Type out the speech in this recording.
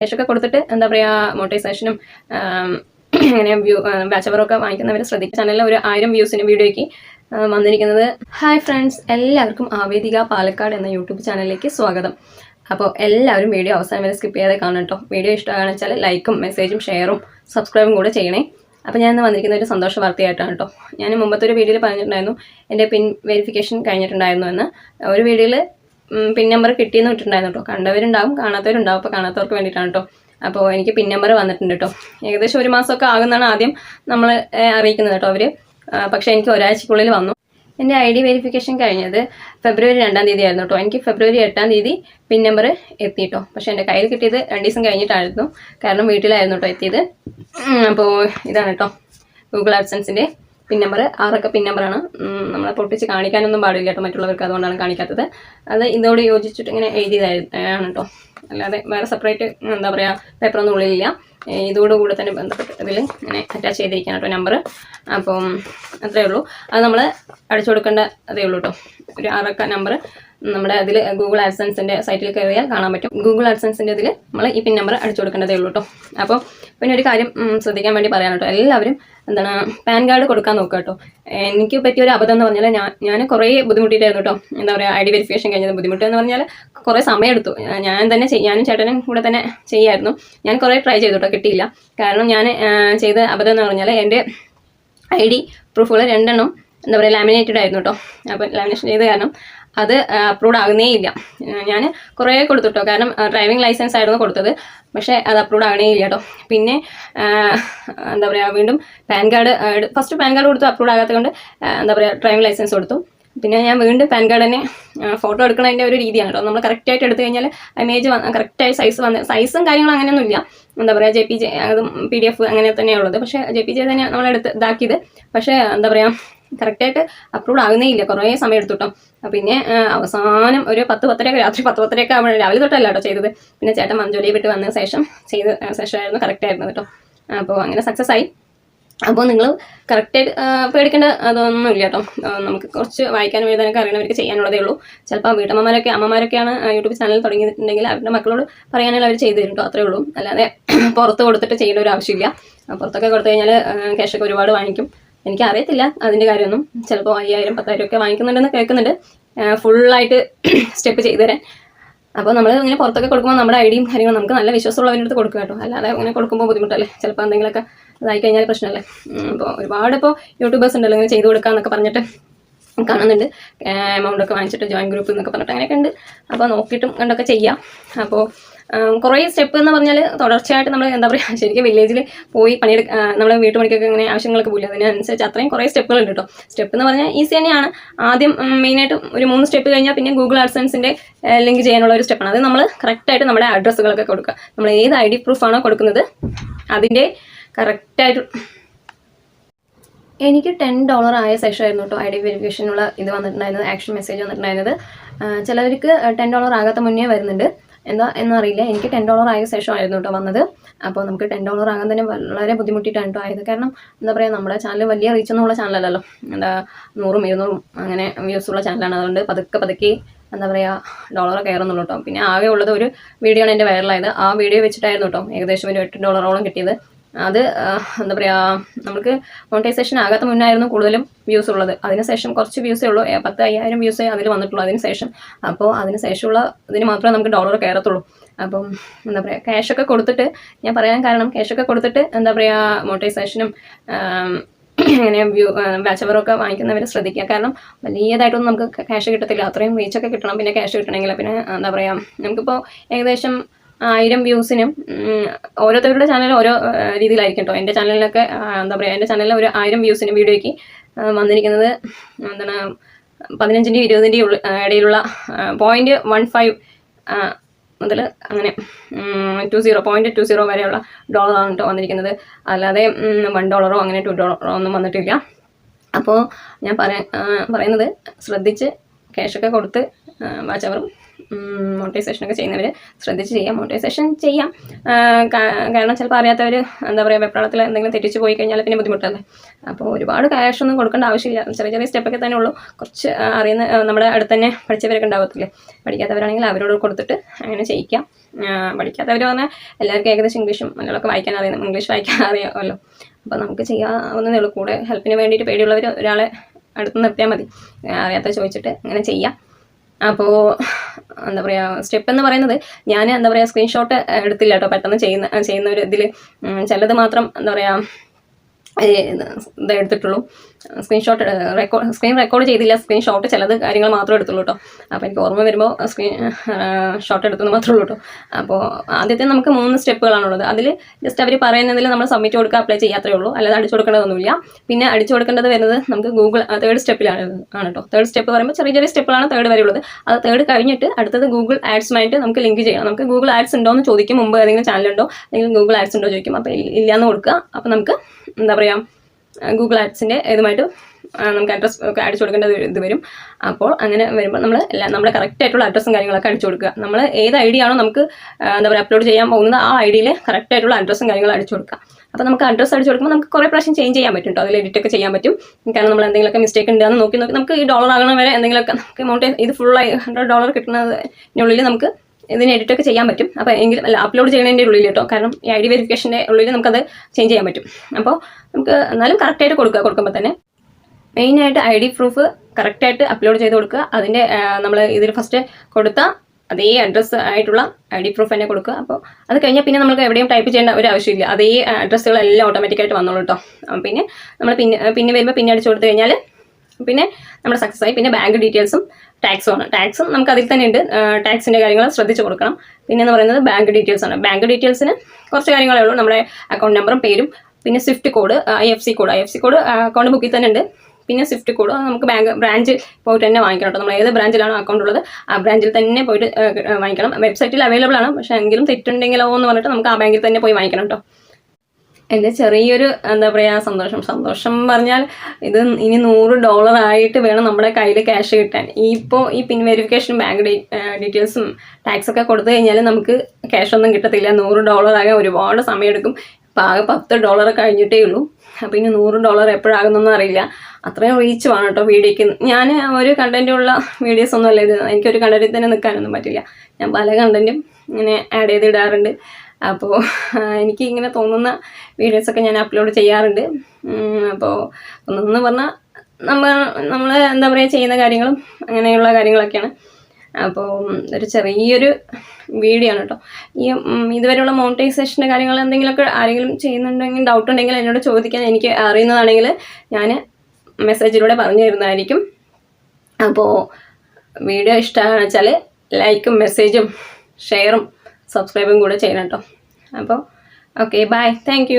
ക്യാഷൊക്കെ കൊടുത്തിട്ട് എന്താ പറയുക മോട്ടിവേഷനും അങ്ങനെ വ്യൂ ബാച്ചവറൊക്കെ വാങ്ങിക്കുന്നവർ ശ്രദ്ധിക്കുക. ചാനലിൽ ഒരു ആയിരം വ്യൂസിന് വീഡിയോയ്ക്ക് വന്നിരിക്കുന്നത്. ഹായ് ഫ്രണ്ട്സ് എല്ലാവർക്കും ആവേദിക പാലക്കാട് എന്ന യൂട്യൂബ് ചാനലിലേക്ക് സ്വാഗതം. അപ്പോൾ എല്ലാവരും വീഡിയോ അവസാനം വരെ സ്കിപ്പ് ചെയ്യാതെ കാണണം കേട്ടോ വീഡിയോ ഇഷ്ടമാണെന്ന് വെച്ചാൽ ലൈക്കും മെസ്സേജും ഷെയറും സബ്സ്ക്രൈബും കൂടെ ചെയ്യണേ. അപ്പോൾ ഞാൻ ഇന്ന് വന്നിരിക്കുന്ന ഒരു സന്തോഷ വാർത്തയായിട്ടാണ് കേട്ടോ ഞാൻ മുമ്പത്തെ ഒരു വീഡിയോയിൽ പറഞ്ഞിട്ടുണ്ടായിരുന്നു എന്റെ പിൻ വെരിഫിക്കേഷൻ കഴിഞ്ഞിട്ടുണ്ടായിരുന്നു എന്ന്. ഒരു വീഡിയോയിൽ പിൻ നമ്പർ കിട്ടിയെന്ന് വിട്ടിട്ടുണ്ടായിരുന്നു കേട്ടോ കണ്ടവരുണ്ടാവും കാണാത്തവരുണ്ടാവും അപ്പോൾ കാണാത്തവർക്ക് വേണ്ടിയിട്ടാണ് കേട്ടോ അപ്പോൾ എനിക്ക് പിൻ നമ്പർ വന്നിട്ടുണ്ട് കേട്ടോ ഏകദേശം ഒരു മാസമൊക്കെ ആകുന്നതാണ് ആദ്യം നമ്മൾ അറിയിക്കുന്നത് കേട്ടോ അവർ പക്ഷേ എനിക്ക് ഒരാഴ്ചക്കുള്ളിൽ വന്നു. എന്റെ ഐ ഡി വെരിഫിക്കേഷൻ കഴിഞ്ഞത് ഫെബ്രുവരി രണ്ടാം തീയതി ആയിരുന്നു കേട്ടോ എനിക്ക് ഫെബ്രുവരി എട്ടാം തീയതി പിൻ നമ്പർ എത്തി കേട്ടോ പക്ഷേ എന്റെ കയ്യിൽ കിട്ടിയത് രണ്ട് ദിവസം കഴിഞ്ഞിട്ടായിരുന്നു. കാരണം വീട്ടിലായിരുന്നു കേട്ടോ എത്തിയത്. അപ്പോൾ ഇതാണ് കേട്ടോ ഗൂഗിൾ ആഡ്സൻസിന്റെ പിൻ നമ്പർ ആറൊക്കെ പിൻ നമ്പറാണ് നമ്മളെ പൊട്ടിച്ച് കാണിക്കാനൊന്നും പാടില്ല കേട്ടോ മറ്റുള്ളവർക്ക് അതുകൊണ്ടാണ് കാണിക്കാത്തത്. അത് ഇതോട് യോജിച്ചിട്ട് ഇങ്ങനെ എഴുതിയതായിരുന്നു കേട്ടോ. അല്ലാതെ വേറെ സെപ്പറേറ്റ് എന്താ പറയുക പേപ്പറൊന്നും ഉള്ളിലില്ല. ഇതോടുകൂടെ തന്നെ ബന്ധപ്പെട്ട് ഇതിൽ ഇങ്ങനെ അറ്റാച്ച് ചെയ്തിരിക്കണം കേട്ടോ നമ്പർ അപ്പം അത്രയേ ഉള്ളൂ. അത് നമ്മൾ അടിച്ചു കൊടുക്കേണ്ട അതേ ഉള്ളൂ കേട്ടോ. ഒരു ആറക്ക നമ്പർ നമ്മുടെ അതിൽ ഗൂഗിൾ ആഡ്സൻസിന്റെ സൈറ്റിൽ കയറിയാൽ കാണാൻ പറ്റും. ഗൂഗിൾ ആഡ്സൻസിന്റെ ഇതിൽ നമ്മൾ ഈ പിൻ നമ്പർ അടിച്ചു കൊടുക്കേണ്ടതേ ഉള്ളൂ കേട്ടോ അപ്പോൾ പിന്നെ ഒരു കാര്യം ശ്രദ്ധിക്കാൻ വേണ്ടി പറയാൻ കേട്ടോ എല്ലാവരും എന്താണ് പാൻ കാർഡ് കൊടുക്കാൻ നോക്കുക കേട്ടോ എനിക്ക് പറ്റിയ ഒരു അബദ്ധം എന്ന് പറഞ്ഞാൽ ഞാൻ ഞാൻ കുറേ ബുദ്ധിമുട്ടിയിട്ടായിരുന്നു കേട്ടോ എന്താ പറയുക ഐ ഡി വെരിഫിക്കേഷൻ കഴിഞ്ഞത് ബുദ്ധിമുട്ട് എന്ന് പറഞ്ഞാൽ കുറേ സമയം എടുത്തു. ഞാൻ തന്നെ ഞാനും ചേട്ടനും കൂടെ തന്നെ ചെയ്യായിരുന്നു. ഞാൻ കുറേ ട്രൈ ചെയ്തു കേട്ടോ കിട്ടിയില്ല. കാരണം ഞാൻ ചെയ്ത അബദ്ധം എന്ന് പറഞ്ഞാൽ എന്റെ ഐ ഡി പ്രൂഫുകൾ രണ്ടെണ്ണം എന്താ പറയുക ലാമിനേറ്റഡ് ആയിരുന്നു കേട്ടോ അപ്പം ലാമിനേഷൻ ചെയ്ത കാരണം അത് അപ്രൂവ്ഡ് ആകുന്നേ ഇല്ല. ഞാൻ കുറേ കൊടുത്തുട്ടോ. കാരണം ഡ്രൈവിംഗ് ലൈസൻസ് ആയിരുന്നു കൊടുത്തത്. പക്ഷേ അത് അപ്രൂവ്ഡ് ആകണേ ഇല്ല കേട്ടോ പിന്നെ എന്താ പറയുക വീണ്ടും PAN card first PAN card കൊടുത്തു അപ്രൂവ്ഡ് ആകാത്തത് കൊണ്ട് എന്താ പറയുക ഡ്രൈവിംഗ് ലൈസൻസ് കൊടുത്തു. പിന്നെ ഞാൻ വീണ്ടും പാൻ കാർഡ് തന്നെ ഫോട്ടോ എടുക്കണതിന്റെ ഒരു രീതിയാണ് കേട്ടോ നമ്മൾ കറക്റ്റായിട്ട് എടുത്തു കഴിഞ്ഞാൽ ഇമേജ് വന്ന് കറക്റ്റായി സൈസ് വന്ന് സൈസും കാര്യങ്ങളും അങ്ങനെയൊന്നുമില്ല എന്താ പറയുക ജെ പി ജെ അതും പി ഡി എഫ് അങ്ങനെ തന്നെയുള്ളത് പക്ഷേ ജെ പി ജെ തന്നെ നമ്മളെടുത്ത് ഇതാക്കിയത്. പക്ഷേ എന്താ പറയുക കറക്റ്റായിട്ട് അപ്രൂവ് ആകുന്നേ ഇല്ല കുറേ സമയം എടുത്തുട്ടോ. പിന്നെ അവസാനം ഒരു പത്ത് പത്തരയൊക്കെ രാത്രി പത്ത് പത്തരയൊക്കെ ആവുമ്പോൾ രാവിലെ തൊട്ടല്ല ചെയ്തത്. പിന്നെ ചേട്ടൻ മഞ്ചോലി വിട്ട് വന്ന ശേഷം ചെയ്ത ശേഷമായിരുന്നു കറക്റ്റായിരുന്നു കേട്ടോ. അപ്പോൾ അങ്ങനെ സക്സസ് ആയി. അപ്പോൾ നിങ്ങൾ കറക്റ്റായിട്ട് പേടിക്കേണ്ട അതൊന്നും ഇല്ല കേട്ടോ. നമുക്ക് കുറച്ച് വായിക്കാനും എഴുതാനൊക്കെ അറിയണവർക്ക് ചെയ്യാനുള്ളതേ ഉള്ളൂ. ചിലപ്പോൾ വീട്ടമ്മമാരൊക്കെ അമ്മമാരൊക്കെയാണ് യൂട്യൂബ് ചാനൽ തുടങ്ങിയിട്ടുണ്ടെങ്കിൽ അവരുടെ മക്കളോട് പറയാനുള്ള അവർ ചെയ്തു തരും കേട്ടോ അത്രേ ഉള്ളൂ. അല്ലാതെ പുറത്ത് കൊടുത്തിട്ട് ചെയ്യേണ്ട ഒരു ആവശ്യമില്ല. പുറത്തൊക്കെ കൊടുത്തു കഴിഞ്ഞാൽ ക്യാഷൊക്കെ ഒരുപാട് വാങ്ങിക്കും. എനിക്ക് അറിയത്തില്ല അതിന്റെ കാര്യമൊന്നും. ചിലപ്പോൾ അയ്യായിരം പത്തായിരം ഒക്കെ വാങ്ങിക്കുന്നുണ്ടെന്ന് കേൾക്കുന്നുണ്ട്. ഫുള്ളായിട്ട് സ്റ്റെപ്പ് ചെയ്തു തരാൻ. അപ്പോൾ നമ്മൾ ഇങ്ങനെ പുറത്തൊക്കെ കൊടുക്കുമ്പോൾ നമ്മുടെ ഐഡിയും കാര്യങ്ങളും നമുക്ക് നല്ല വിശ്വാസമുള്ളവരുടെ അടുത്ത് കൊടുക്കുക കേട്ടോ. അല്ലാതെ അങ്ങനെ കൊടുക്കുമ്പോൾ ബുദ്ധിമുട്ടല്ലേ? ചിലപ്പോൾ എന്തെങ്കിലുമൊക്കെ ഇതായി കഴിഞ്ഞാൽ പ്രശ്നമല്ലേ? അപ്പോൾ ഒരുപാട് ഇപ്പോൾ യൂട്യൂബേഴ്സ് ഉണ്ടല്ലോ ഇങ്ങനെ ചെയ്ത് കൊടുക്കാമെന്നൊക്കെ പറഞ്ഞിട്ട് കാണുന്നുണ്ട്. എമൗണ്ട് ഒക്കെ വാങ്ങിച്ചിട്ട് ജോയിൻ ഗ്രൂപ്പ് എന്നൊക്കെ പറഞ്ഞിട്ട് അങ്ങനെയൊക്കെ ഉണ്ട്. അപ്പോൾ നോക്കിയിട്ടും കണ്ടൊക്കെ ചെയ്യാം. അപ്പോൾ കുറേ സ്റ്റെപ്പ് എന്ന് പറഞ്ഞാൽ തുടർച്ചയായിട്ട് നമ്മൾ എന്താ പറയുക ശരിക്കും വില്ലേജിൽ പോയി പണിയെടുക്ക നമ്മൾ വീട്ടുപണിക്കൊക്കെ അങ്ങനെ ആവശ്യങ്ങളൊക്കെ പോലും അതിനനുസരിച്ച് അത്രയും കുറേ സ്റ്റെപ്പുകൾ ഉണ്ട് കേട്ടോ സ്റ്റെപ്പ് എന്ന് പറഞ്ഞാൽ ഈസി തന്നെയാണ്. ആദ്യം മെയിനായിട്ട് ഒരു മൂന്ന് സ്റ്റെപ്പ് കഴിഞ്ഞാൽ പിന്നെ ഗൂഗിൾ ആഡ്സൻസിന്റെ ലിങ്ക് ചെയ്യാനുള്ള ഒരു സ്റ്റെപ്പാണ് അത് നമ്മൾ കറക്റ്റായിട്ട് നമ്മുടെ അഡ്രസ്സുകളൊക്കെ കൊടുക്കുക. നമ്മൾ ഏത് ഐ ഡി പ്രൂഫാണോ കൊടുക്കുന്നത് അതിന്റെ കറക്റ്റായിട്ട് എനിക്ക് ടെൻ ഡോളർ ആയ സെഷനായിരുന്നു കേട്ടോ ഐ ഡി വെരിഫിക്കേഷനുള്ള ഇത് വന്നിട്ടുണ്ടായിരുന്നത് ആക്ഷൻ മെസ്സേജ് വന്നിട്ടുണ്ടായിരുന്നത്. ചിലവർക്ക് ടെൻ ഡോളർ ആകാത്ത മുന്നേ വരുന്നുണ്ട്. എന്താ എന്നറിയില്ല. എനിക്ക് ടെൻ ഡോളർ ആയ ശേഷമായിരുന്നു കേട്ടോ വന്നത്. അപ്പോൾ നമുക്ക് ടെൻ ഡോളർ ആകാൻ തന്നെ വളരെ ബുദ്ധിമുട്ടിയിട്ടാണ് കേട്ടോ ആയത്. കാരണം എന്താ പറയുക നമ്മുടെ ചാനൽ വലിയ റീച്ച് എന്നുള്ള ചാനലല്ലല്ലോ എന്താ നൂറും ഇരുന്നൂറും അങ്ങനെ വ്യൂസ് ഉള്ള ചാനലാണ് അതുകൊണ്ട് പതുക്കെ പതുക്കെ എന്താ പറയുക ഡോളർ കയറുന്നുള്ളൂ കേട്ടോ പിന്നെ ആകെ ഉള്ളത് ഒരു വീഡിയോ ആണ് എന്റെ വൈറലായത് ആ വീഡിയോ വെച്ചിട്ടായിരുന്നു കേട്ടോ ഏകദേശം ഒരു എട്ട് ഡോളറോളം കിട്ടിയത്. അത് എന്താ പറയുക നമുക്ക് മോണിറ്റൈസേഷൻ ആകാത്ത മുന്നായിരുന്നു കൂടുതലും വ്യൂസ് ഉള്ളത്. അതിനുശേഷം കുറച്ച് വ്യൂസേ ഉള്ളൂ. പത്ത് അയ്യായിരം വ്യൂസേ അതിൽ വന്നിട്ടുള്ളൂ അതിനുശേഷം അപ്പോൾ അതിനുശേഷമുള്ള ഇതിന് മാത്രമേ നമുക്ക് ഡോളർ കയറത്തുള്ളൂ. അപ്പം എന്താ പറയുക ക്യാഷൊക്കെ കൊടുത്തിട്ട് ഞാൻ പറയാൻ കാരണം ക്യാഷൊക്കെ കൊടുത്തിട്ട് എന്താ പറയുക മോണിറ്റൈസേഷനും ഇങ്ങനെ വ്യൂ ബാച്ചവറൊക്കെ വാങ്ങിക്കുന്നവർ ശ്രദ്ധിക്കുക. കാരണം വലിയതായിട്ടൊന്നും നമുക്ക് ക്യാഷ് കിട്ടത്തില്ല. അത്രയും റീച്ചൊക്കെ കിട്ടണം. പിന്നെ ക്യാഷ് കിട്ടണമെങ്കിൽ പിന്നെ എന്താ പറയുക നമുക്കിപ്പോൾ ഏകദേശം ആയിരം വ്യൂസിനും ഓരോരുത്തരുടെ ചാനൽ ഓരോ രീതിയിലായിരിക്കും കേട്ടോ എന്റെ ചാനലിലൊക്കെ എന്താ പറയുക എന്റെ ചാനലിൽ ഒരു ആയിരം വ്യൂസിന് വീഡിയോയ്ക്ക് വന്നിരിക്കുന്നത് എന്താണ് പതിനഞ്ചിന്റെയും ഇരുപതിന്റെയും ഇടയിലുള്ള പോയിന്റ് വൺ ഫൈവ് മുതൽ അങ്ങനെ two zero point two zero വരെയുള്ള ഡോളറാണ് കേട്ടോ വന്നിരിക്കുന്നത്. അല്ലാതെ വൺ ഡോളറോ അങ്ങനെ ടു ഡോളറോ ഒന്നും വന്നിട്ടില്ല. അപ്പോൾ ഞാൻ പറയാ പറയുന്നത് ശ്രദ്ധിച്ച് ക്യാഷൊക്കെ കൊടുത്ത് വാച്ചവറും മോട്ടിവേഷനൊക്കെ ചെയ്യുന്നവർ ശ്രദ്ധിച്ച് ചെയ്യാം. മോട്ടിവേഷൻ ചെയ്യാം. കാരണം ചിലപ്പോൾ അറിയാത്തവർ എന്താ പറയുക വെപ്രാളത്തിൽ എന്തെങ്കിലും തെറ്റിച്ച് പോയി കഴിഞ്ഞാൽ പിന്നെ ബുദ്ധിമുട്ടല്ലേ? അപ്പോൾ ഒരുപാട് ക്യാഷ് ഒന്നും കൊടുക്കേണ്ട ആവശ്യമില്ല. ചെറിയ ചെറിയ സ്റ്റെപ്പൊക്കെ തന്നെ ഉള്ളൂ. കുറച്ച് അറിയുന്ന നമ്മുടെ അടുത്ത് തന്നെ പഠിച്ചവരൊക്കെ ഉണ്ടാവത്തില്ലേ? പഠിക്കാത്തവരാണെങ്കിൽ അവരോട് കൊടുത്തിട്ട് അങ്ങനെ ചെയ്യിക്കാം. പഠിക്കാത്തവർ പറഞ്ഞാൽ എല്ലാവർക്കും ഏകദേശം ഇംഗ്ലീഷും മലയാളമൊക്കെ വായിക്കാൻ അറിയാം. ഇംഗ്ലീഷ് വായിക്കാൻ അറിയാമല്ലോ. അപ്പോൾ നമുക്ക് ചെയ്യാവുന്നതേ ഉള്ളൂ. കൂടെ ഹെൽപ്പിന് വേണ്ടിയിട്ട് പേടിയുള്ളവർ ഒരാളെ അടുത്ത് നിർത്തിയാൽ മതി. അറിയാത്ത ചോദിച്ചിട്ട് അങ്ങനെ ചെയ്യാം. അപ്പോൾ എന്താ പറയുക സ്റ്റെപ്പ് എന്ന് പറയുന്നത് ഞാൻ എന്താ പറയുക സ്ക്രീൻഷോട്ട് എടുത്തില്ല കേട്ടോ പെട്ടെന്ന് ചെയ്യുന്ന ചെയ്യുന്ന ഒരു ഇതിൽ ചിലത് മാത്രം എന്താ പറയുക ഇത് എടുത്തിട്ടുള്ളൂ. സ്ക്രീൻഷോട്ട് റെക്കോർഡ് സ്ക്രീൻ റെക്കോർഡ് ചെയ്തില്ല. സ്ക്രീൻഷോട്ട് ചിലത് കാര്യങ്ങൾ മാത്രമേ എടുത്തുള്ളൂ കേട്ടോ അപ്പോൾ എനിക്ക് ഓർമ്മ വരുമ്പോൾ സ്ക്രീൻ ഷോട്ട് എടുത്തെന്ന് മാത്രമേ ഉള്ളൂ കേട്ടോ അപ്പോൾ ആദ്യത്തെ നമുക്ക് മൂന്ന് സ്റ്റെപ്പുകളാണുള്ളത്. അതിൽ ജസ്റ്റ് അവർ പറയുന്നതിൽ നമ്മൾ സബ്മിറ്റ് കൊടുക്കുക അപ്ലൈ ചെയ്യാത്രേ ഉള്ളൂ. അല്ലാതെ അടിച്ചു കൊടുക്കേണ്ടതൊന്നുമില്ല. പിന്നെ അടിച്ചു കൊടുക്കേണ്ടത് വരുന്നത് നമുക്ക് ഗൂഗിൾ തേർഡ് സ്റ്റെപ്പിലാണ് ആണ് കേട്ടോ തേർഡ് സ്റ്റെപ്പ് പറയുമ്പോൾ ചെറിയ ചെറിയ സ്റ്റെപ്പുകളാണ് തേർഡ് വരെയുള്ളത്. അത് തേർഡ് കഴിഞ്ഞിട്ട് അടുത്തത് ഗൂഗിൾ ആഡ്സുമായിട്ട് നമുക്ക് ലിങ്ക് ചെയ്യാം. നമുക്ക് ഗൂഗിൾ ആഡ്സ് ഉണ്ടോ എന്ന് ചോദിക്കും. മുമ്പ് ഏതെങ്കിലും ചാനലുണ്ടോ അല്ലെങ്കിൽ ഗൂഗിൾ ആഡ്സ് ഉണ്ടോ ചോദിക്കും. അപ്പോൾ ഇല്ലയെന്ന് കൊടുക്കുക. അപ്പോൾ നമുക്ക് എന്താ പറയുക ഗൂഗിൾ ആഡ്സിന്റെ ഇതുമായിട്ട് നമുക്ക് അഡ്രസ്സ് ഒക്കെ അടിച്ചു കൊടുക്കേണ്ട ഇത് വരും. അപ്പോൾ അങ്ങനെ വരുമ്പോൾ നമ്മൾ എല്ലാം നമ്മുടെ കറക്റ്റ് ആയിട്ടുള്ള അഡ്രസ്സും കാര്യങ്ങളൊക്കെ അടിച്ചു കൊടുക്കുക. നമ്മൾ ഏത് ഐ ഡി ആണോ നമുക്ക് എന്താ പറയുക അപ്ലോഡ് ചെയ്യാൻ പോകുന്നത് ആ ഐ ഡിയിൽ ആയിട്ടുള്ള അഡ്രസ്സും കാര്യങ്ങളും അടിച്ചു കൊടുക്കുക. അപ്പോൾ നമുക്ക് അഡ്രസ്സ് അടിച്ചു കൊടുക്കുമ്പോൾ നമുക്ക് കുറേ പ്രാവശ്യം ചേഞ്ച് ചെയ്യാൻ പറ്റും കേട്ടോ അതിൽ എഡിറ്റ് ഒക്കെ ചെയ്യാൻ പറ്റും. കാരണം നമ്മൾ എന്തെങ്കിലുമൊക്കെ മിസ്റ്റേക്ക് ഉണ്ടെന്ന് നോക്കി നോക്കി നമുക്ക് ഈ ഡോളർ ആകണം വരെ എന്തെങ്കിലുമൊക്കെ നമുക്ക് എമൗണ്ട് ഇത് ഫുള്ളായി ഹൺഡ്രഡ് ഡോളർ കിട്ടുന്നതിനുള്ളിൽ നമുക്ക് ഇതിന് എഡിറ്റൊക്കെ ചെയ്യാൻ പറ്റും. അപ്പോൾ എങ്കിലും അല്ല അപ്ലോഡ് ചെയ്യുന്നതിന്റെ ഉള്ളിൽ കേട്ടോ കാരണം ഈ ഐ ഡി വെരിഫിക്കേഷന്റെ ഉള്ളിൽ നമുക്കത് ചേഞ്ച് ചെയ്യാൻ പറ്റും. അപ്പോൾ നമുക്ക് എന്നാലും കറക്റ്റായിട്ട് കൊടുക്കുക കൊടുക്കുമ്പോൾ തന്നെ. മെയിനായിട്ട് ഐ ഡി പ്രൂഫ് കറക്റ്റായിട്ട് അപ്ലോഡ് ചെയ്ത് കൊടുക്കുക. അതിന്റെ നമ്മൾ ഇതിൽ ഫസ്റ്റ് കൊടുത്ത അതേ അഡ്രസ്സ് ആയിട്ടുള്ള ഐ ഡി പ്രൂഫ് തന്നെ കൊടുക്കുക. അപ്പോൾ അത് കഴിഞ്ഞാൽ പിന്നെ നമുക്ക് എവിടെയും ടൈപ്പ് ചെയ്യേണ്ട ഒരു ആവശ്യമില്ല. അതേ അഡ്രസ്സുകളെല്ലാം ഓട്ടോമാറ്റിക്കായിട്ട് വന്നോളൂ കേട്ടോ പിന്നെ നമ്മൾ പിന്നെ പിന്നെ വരുമ്പോൾ പിന്നെ അടിച്ചു കൊടുത്തു കഴിഞ്ഞാൽ പിന്നെ നമ്മൾ സക്സസ് ആയി. പിന്നെ ബാങ്ക് ഡീറ്റെയിൽസും ടാക്സും ആണ്. ടാക്സും നമുക്ക് അതിൽ തന്നെ ഉണ്ട്. ടാക്സിന്റെ കാര്യങ്ങൾ ശ്രദ്ധിച്ചു കൊടുക്കണം. പിന്നെ എന്ന് പറയുന്നത് ബാങ്ക് ഡീറ്റെയിൽസ് ആണ്. ബാങ്ക് ഡീറ്റെയിൽസിന് കുറച്ച് കാര്യങ്ങളേ ഉള്ളൂ. നമ്മുടെ അക്കൗണ്ട് നമ്പറും പേരും പിന്നെ swift code I F C code I F C code account ബുക്കിൽ തന്നെ ഉണ്ട്. പിന്നെ സ്വിഫ്റ്റ് കോഡ് നമുക്ക് ബാങ്ക് ബ്രാഞ്ച് പോയിട്ട് തന്നെ വാങ്ങിക്കണം കേട്ടോ. നമ്മൾ ഏത് ബ്രാഞ്ചിലാണോ അക്കൗണ്ട് ഉള്ളത് ആ ബ്രാഞ്ചിൽ തന്നെ പോയിട്ട് വാങ്ങിക്കണം. വെബ്സൈറ്റിൽ അവൈലബിൾ ആണ്. പക്ഷേ എങ്കിലും തെറ്റുണ്ടെങ്കിലോ എന്ന് പറഞ്ഞിട്ട് നമുക്ക് ആ ബാങ്കിൽ തന്നെ പോയി വാങ്ങിക്കണം കേട്ടോ. എന്റെ ചെറിയൊരു എന്താ പറയുക സന്തോഷം. സന്തോഷം പറഞ്ഞാൽ ഇത് ഇനി നൂറ് ഡോളർ ആയിട്ട് വേണം നമ്മുടെ കയ്യിൽ ക്യാഷ് കിട്ടാൻ. ഇപ്പോൾ ഈ പിൻ വെരിഫിക്കേഷൻ ബാങ്ക് ഡീറ്റെയിൽസും ടാക്സ് ഒക്കെ കൊടുത്തു കഴിഞ്ഞാൽ നമുക്ക് ക്യാഷ് ഒന്നും കിട്ടത്തില്ല. നൂറ് ഡോളർ ആകാൻ ഒരുപാട് സമയമെടുക്കും ഇപ്പം ആകെ പത്ത് ഡോളർ കഴിഞ്ഞിട്ടേ ഉള്ളൂ. അപ്പോൾ ഇനി നൂറ് ഡോളർ എപ്പോഴാകുന്നൊന്നും അറിയില്ല. അത്രയും റീച്ച് വേണം കേട്ടോ വീഡിയോക്ക്. ഞാൻ ഒരു കണ്ടന്റുള്ള വീഡിയോസ് ഒന്നും അല്ല ഇത്. എനിക്കൊരു കണ്ടന്റിൽ തന്നെ നിൽക്കാനൊന്നും പറ്റില്ല. ഞാൻ പല കണ്ടന്റും ഇങ്ങനെ ആഡ് ചെയ്ത് ഇടാറുണ്ട്. അപ്പോൾ എനിക്ക് ഇങ്ങനെ തോന്നുന്ന വീഡിയോസൊക്കെ ഞാൻ അപ്ലോഡ് ചെയ്യാറുണ്ട്. അപ്പോൾ ഒന്നെന്ന് പറഞ്ഞാൽ നമ്മൾ നമ്മൾ എന്താ പറയുക ചെയ്യുന്ന കാര്യങ്ങളും അങ്ങനെയുള്ള കാര്യങ്ങളൊക്കെയാണ്. അപ്പോൾ ഒരു ചെറിയൊരു വീഡിയോ ആണ് കേട്ടോ. ഈ ഇതുവരെയുള്ള മോണിറ്റൈസേഷന്റെ കാര്യങ്ങൾ എന്തെങ്കിലുമൊക്കെ ആരെങ്കിലും ചെയ്യുന്നുണ്ടെങ്കിൽ ഡൗട്ട് ഉണ്ടെങ്കിൽ എന്നോട് ചോദിക്കാൻ എനിക്ക് അറിയുന്നതാണെങ്കിൽ ഞാൻ മെസ്സേജിലൂടെ പറഞ്ഞു തരുന്നതായിരിക്കും. അപ്പോൾ വീഡിയോ ഇഷ്ടമാണെന്ന് വെച്ചാൽ ലൈക്കും മെസ്സേജും ഷെയറും സബ്സ്ക്രൈബും കൂടെ ചെയ്യണം കേട്ടോ. അപ്പോൾ ഓക്കെ ബൈ താങ്ക്